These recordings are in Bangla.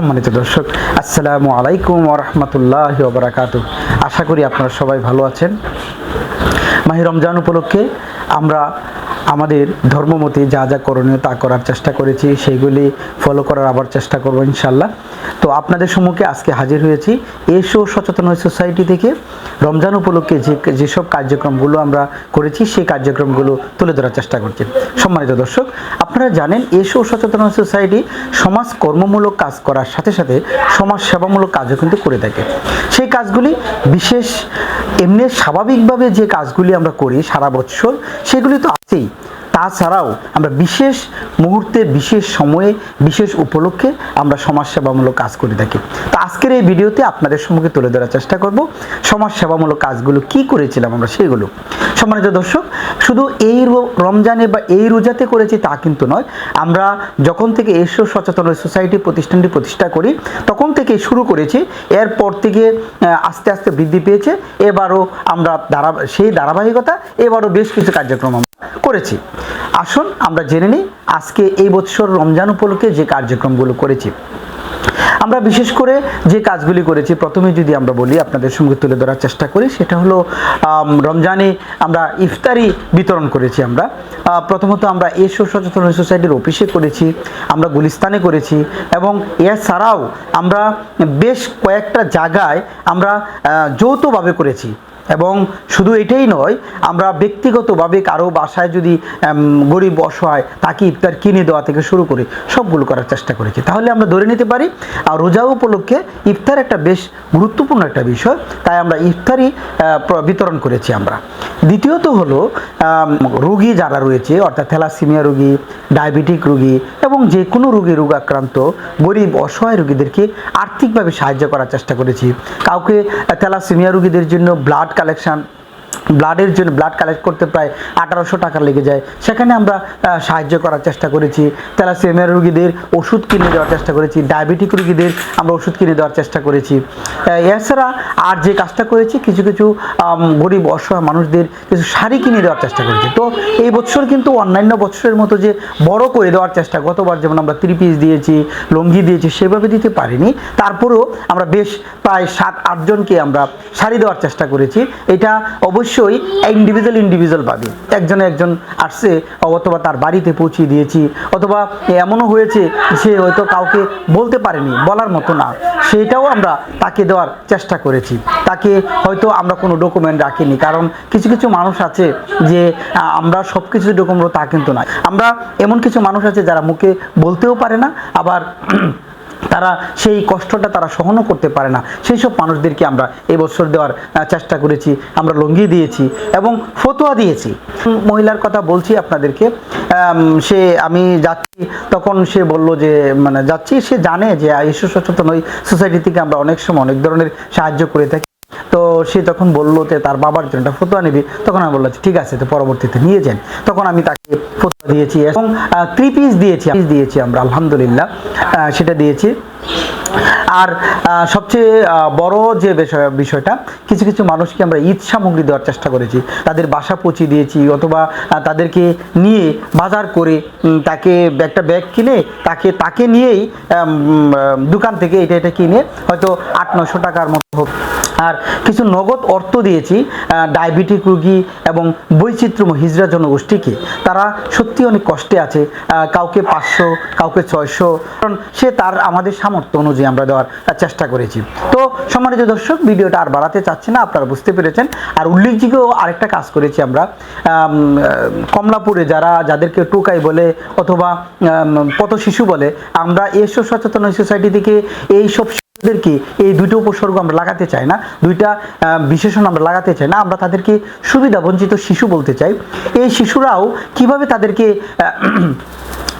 সম্মানিত দর্শক, আসসালামু আলাইকুম ওরহমতুল্লাহ বারাকাতু আশা করি আপনারা সবাই ভালো আছেন। মাহি রমজান উপলক্ষে আমরা আমাদের ধর্মমতে যা যা করণীয় তা করার চেষ্টা করেছি, সেইগুলি ফলো করার আবার চেষ্টা করব ইনশাল্লাহ তো আপনাদের সম্মুখে আজকে হাজির হয়েছি। এসো সচেতন সোসাইটি থেকে রমজান উপলক্ষে যে, যেসব কার্যক্রমগুলো আমরা করেছি, সেই কার্যক্রমগুলো তুলে ধরার চেষ্টা করছি। সম্মানিত দর্শক, আপনারা জানেন, এসো সচেতন সোসাইটি সমাজ কর্মমূলক কাজ করার সাথে সাথে সমাজ সেবামূলক কাজও কিন্তু করে থাকে। সেই কাজগুলি বিশেষ, এমনি স্বাভাবিকভাবে যে কাজগুলি আমরা করি সারা বছর, সেগুলি তো আছেই। তাছাড়াও আমরা বিশেষ মুহূর্তে, বিশেষ সময়ে, বিশেষ উপলক্ষে আমরা সমাজসেবামূলক কাজ করে থাকি। তো আজকের এই ভিডিওতে আপনাদের সম্মুখে তুলে ধরার চেষ্টা করব, সমাজসেবামূলক কাজগুলো কি করেছিলাম আমরা সেগুলো। সম্মানিত দর্শক, শুধু এই রমজানে বা এই রোজাতে করেছি তা কিন্তু নয়। আমরা যখন থেকে এসো সচেতন সোসাইটি প্রতিষ্ঠানটি প্রতিষ্ঠা করি, তখন থেকে শুরু করেছি। এরপর থেকে আস্তে আস্তে বৃদ্ধি পেয়েছে। এবারও আমরা ধারা, সেই ধারাবাহিকতা, এবারও বেশ কিছু কার্যক্রম করেছি। আসুন আমরা জেনে নিই আজকে এই বছর রমজান উপলক্ষে যে কার্যক্রমগুলো করেছি। আমরা বিশেষ করে যে কাজগুলি করেছি, প্রথমে যদি আমরা বলি, আপনাদের সঙ্গে তুলে ধরার চেষ্টা করি, সেটা হলো রমজানে আমরা ইফতারি বিতরণ করেছি আমরা। প্রথমত আমরা এসো সচেতন সোসাইটির অফিসে করেছি, আমরা গুলিস্তানে করেছি এবং এছাড়াও আমরা বেশ কয়েকটা জায়গায় আমরা যৌথভাবে করেছি। এবং শুধু এটাই নয় আমরা ব্যক্তিগতভাবে কারও বাসায় যদি গরিব অসহায় তাকে ইফতার কিনে দেওয়া থেকে শুরু করে সবগুলো করার চেষ্টা করেছি। তাহলে আমরা ধরে নিতে পারি আর রোজা উপলক্ষে ইফতার একটা বেশ গুরুত্বপূর্ণ একটা বিষয় তাই আমরা ইফতারি আহ, প্র- বিতরণ করেছি আমরা। দ্বিতীয়ত হলো রুগী যারা রয়েছে অর্থাৎ থ্যালাসিমিয়া রুগী ডায়াবেটিক রোগী এবং যে কোনো রোগী রোগ আক্রান্ত গরিব অসহায় রোগীদেরকে আর্থিকভাবে সাহায্য করার চেষ্টা করেছি। কাউকে থ্যালাসিমিয়া রোগীদের জন্য ব্লাড কালেকশন ব্লাডের জন্য ব্লাড কালেক্ট করতে প্রায় আঠারোশো টাকা লেগে যায়। সেখানে আমরা সাহায্য করার চেষ্টা করেছি। থ্যালাসেমিয়া রোগীদের ওষুধ কিনে দেওয়ার চেষ্টা করেছি। ডায়াবেটিক রোগীদের আমরা ওষুধ কিনে দেওয়ার চেষ্টা করেছি। এছাড়া আর যে কাজটা করেছি, কিছু কিছু গরিব অসহায় মানুষদের কিছু শাড়ি কিনে দেওয়ার চেষ্টা করেছি। তো এই বছর কিন্তু অন্যান্য বছরের মতো যে বড় করে দেওয়ার চেষ্টা, গতবার যেমন আমরা থ্রি পিস দিয়েছি, লঙ্গি দিয়েছি, সেভাবে দিতে পারিনি। তারপরেও আমরা বেশ প্রায় সাত, আটজনকে আমরা শাড়ি দেওয়ার চেষ্টা করেছি। এটা অবশ্যই ইন্ডিভিজুয়াল ইন্ডিভিজুয়াল পাবে একজনে একজন আসছে, অথবা তার বাড়িতে পৌঁছে দিয়েছি, অথবা এমনও হয়েছে সে হয়তো কাউকে বলতে পারেনি, বলার মতো না। সেটাও আমরা তাকে দেওয়ার চেষ্টা করেছি। তাকে হয়তো আমরা কোনো ডকুমেন্ট রাখিনি, কারণ কিছু কিছু মানুষ আছে যে আমরা সব কিছু ডকুমেন্ট তা কিন্তু নয়। আমরা এমন কিছু মানুষ আছে যারা মুখে বলতেও পারে না, আবার তারা সেই কষ্টটা তারা সহনও করতে পারে না। সেই সব মানুষদেরকে আমরা এই বছর দেওয়ার চেষ্টা করেছি, আমরা লঙ্গি দিয়েছি এবং ফতোয়া দিয়েছি। মহিলার কথা বলছি আপনাদেরকে। সে, আমি যাচ্ছি, তখন সে বলল যে মানে যাচ্ছি, সে জানে যে শিশু সচেতন ওই সোসাইটি থেকে আমরা অনেক সময় অনেক ধরনের সাহায্য করে থাকি। তো সে তখন বলল যে তার বাবার জন্য একটা ফতোয়া নিবি, তখন আমি বললাম ঠিক আছে, তো পরবর্তীতে নিয়ে যান। তখন আমি তাকে ফতোয়া দিয়েছি এবং থ্রি পিস দিয়েছি। piece দিয়েছি আমরা, আলহামদুলিল্লাহ। সেটা দিয়েছি। আর সবচেয়ে বড় যে বিষয়, বিষয়টা, কিছু কিছু মানুষকে আমরা ঈদ সামগ্রী দেওয়ার চেষ্টা করেছি। তাদের বাসা পৌঁছে দিয়েছি অথবা তাদেরকে নিয়ে বাজার করে তাকে একটা ব্যাগ কিনে, তাকে তাকে নিয়েই দোকান থেকে এটা এটা কিনে হয়তো আট নশো টাকার মতো হোক আর কিছু নগদ অর্থ দিয়েছি ডায়াবেটিক রোগী এবং বৈচিত্র্যময় হিজড়া জনগোষ্ঠীকে। তারা সত্যি অনেক কষ্টে আছে কাউকে পাঁচশো, কাউকে ছয়শো, কারণ সে তার আমাদের সামর্থ্য অনুযায়ী আমরা দেওয়ার চেষ্টা করেছি। তো সম্মানিত দর্শক, ভিডিওটা আর বাড়াতে চাচ্ছি না, আপনারা বুঝতে পেরেছেন। আর উল্লেখযোগ্য আরেকটা কাজ করেছি আমরা কমলাপুরে যারা, যাদেরকে টোকাই বলে অথবা পথ শিশু বলে, আমরা এসব সচেতন সোসাইটি থেকে এই সব শিশুদেরকে এই দুটো উপসর্গ আমরা লাগাতে চাই না? দুইটা বিশেষণ আমরা লাগাতে চাই না? আমরা তাদেরকে সুবিধা বঞ্চিত শিশু বলতে চাই? এই শিশুরাও কীভাবে তাদেরকে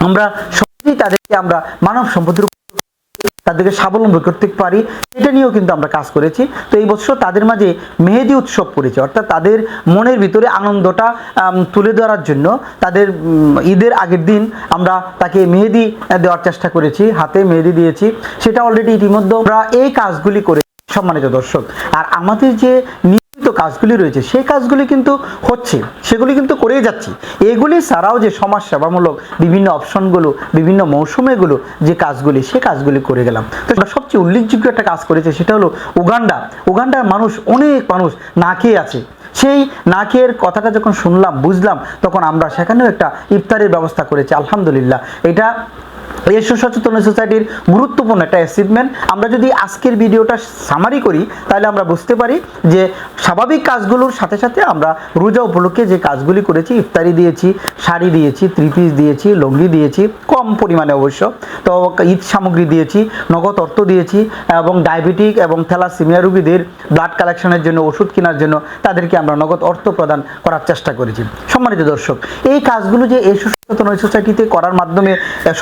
আমরা তাদেরকে আমরা মানব সম্পদের তাদেরকে স্বাবলম্বী করতে পারি, এটা নিয়েও কিন্তু আমরা কাজ করেছি। তো এই বছর তাদের মাঝে মেহেদি উৎসব করেছে অর্থাৎ তাদের মনের ভিতরে আনন্দটা তুলে ধরার জন্য তাদের ঈদের আগের দিন আমরা তাকে মেহেদি দেওয়ার চেষ্টা করেছি, হাতে মেহেদি দিয়েছি। সেটা অলরেডি ইতিমধ্যে আমরা এই কাজগুলি করে সম্মানিত দর্শক। আর আমাদের যে কাজগুলি রয়েছে, সেই কাজগুলি কিন্তু হচ্ছে, সেগুলি কিন্তু করেই যাচ্ছি। এগুলি ছাড়াও যে সমাজ সেবামূলক বিভিন্ন অপশনগুলো, বিভিন্ন মৌসুমেগুলো, যে কাজগুলি, সে কাজগুলি করে গেলাম। তো সবচেয়ে উল্লেখযোগ্য একটা কাজ করেছে, সেটা হলো উগান্ডা। উগান্ডার মানুষ, অনেক মানুষ না খেয়ে আছে। সেই না খেয়ের কথাটা যখন শুনলাম, বুঝলাম, তখন আমরা সেখানেও একটা ইফতারের ব্যবস্থা করেছি, আলহামদুলিল্লাহ। এটা এসো সচেতন সোসাইটির গুরুত্বপূর্ণ একটা অ্যাচিভমেন্ট আমরা যদি আজকের ভিডিওটা সামারি করি, তাহলে আমরা বুঝতে পারি যে স্বাভাবিক কাজগুলোর সাথে সাথে আমরা রোজা উপলক্ষে যে কাজগুলি করেছি, ইফতারি দিয়েছি, শাড়ি দিয়েছি থ্রি পিস দিয়েছি, লঙ্গি দিয়েছি, কম পরিমাণে অবশ্য। তো ঈদ সামগ্রী দিয়েছি, নগদ অর্থ দিয়েছি এবং ডায়াবেটিক এবং থ্যালাসিমিয়া রোগীদের ব্লাড কালেকশনের জন্য, ওষুধ কেনার জন্য তাদেরকে আমরা নগদ অর্থ প্রদান করার চেষ্টা করেছি। সম্মানিত দর্শক, এই কাজগুলো যে এই সচেতন সোসাইটিতে করার মাধ্যমে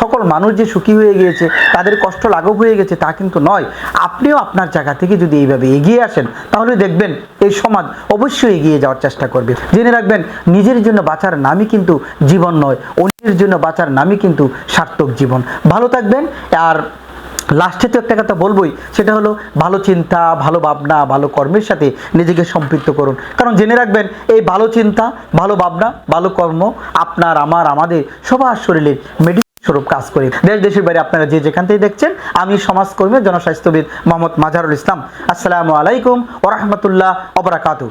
সকল মানুষ যে সুখী হয়ে গিয়েছে, তাদের কষ্ট লাঘব হয়ে গেছে, তা কিন্তু নয়। আপনিও আপনার জায়গা থেকে যদি এইভাবে এগিয়ে আসেন, তাহলে দেখবেন এই সমাজ অবশ্যই এগিয়ে যাওয়ার চেষ্টা করবে। জেনে রাখবেন, নিজের জন্য বাঁচার নামই কিন্তু জীবন নয়, অন্যের জন্য বাঁচার নামই কিন্তু সার্থক জীবন। ভালো থাকবেন, আর লাস্টে তো একটা কথা বলবোই, সেটা হলো ভালো চিন্তা, ভালো ভাবনা, ভালো কর্মের সাথে নিজেকে সম্পৃক্ত করুন। কারণ জেনে রাখবেন, এই ভালো চিন্তা, ভালো ভাবনা, ভালো কর্ম আপনার, আমার, আমাদের সবার শরীরের মেডিসিন স্বরূপ কাজ করে। দেশ, দেশের বাইরে আপনারা যে যেখান থেকে দেখছেন, আমি সমাজকর্মী জনস্বাস্থ্যবিদ মোহাম্মদ মাজারুল ইসলাম। আসসালামু আলাইকুম ওরহমতুল্লাহ অবরাকাতু